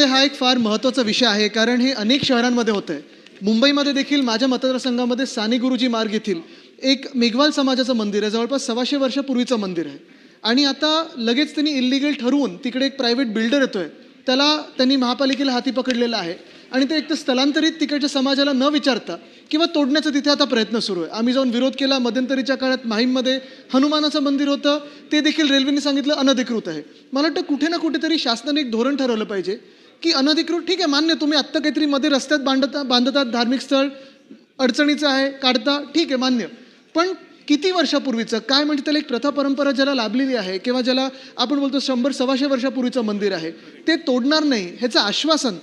हा एक फार महत्त्वाचा विषय आहे कारण हे अनेक शहरांमध्ये होतं आहे मुंबईमध्ये देखील माझ्या मतदारसंघामध्ये साने गुरुजी मार्ग येथील एक मेघवाल समाजाचं मंदिर आहे जवळपास सव्वाशे वर्षापूर्वीचं मंदिर आहे. आणि आता लगेच त्यांनी इलिगल ठरवून तिकडे एक प्रायव्हेट बिल्डर येतोय. त्याला त्यांनी महापालिकेला हाती पकडलेलं आहे. आणि ते एक तर स्थलांतरित तिकडच्या समाजाला न विचारता किंवा तोडण्याचा तिथे आता प्रयत्न सुरू आहे. आम्ही जाऊन विरोध केला. मध्यंतरीच्या काळात माहीममध्ये हनुमानाचं मंदिर होतं. ते देखील रेल्वेने सांगितलं अनधिकृत आहे. मला वाटतं कुठे ना कुठेतरी शासनाने एक धोरण ठरवलं पाहिजे की अनधिकृत ठीक आहे मान्य तुम्ही आत्ता काहीतरी मध्ये रस्त्यात बांधता बांधतात धार्मिक स्थळ अडचणीचं आहे काढता ठीक आहे मान्य. पण किती वर्षापूर्वीचं? काय म्हणजे त्याला एक प्रथा परंपरा ज्याला लाभलेली आहे किंवा ज्याला आपण बोलतो शंभर सव्वाशे वर्षापूर्वीचं मंदिर आहे ते तोडणार नाही ह्याचं आश्वासन.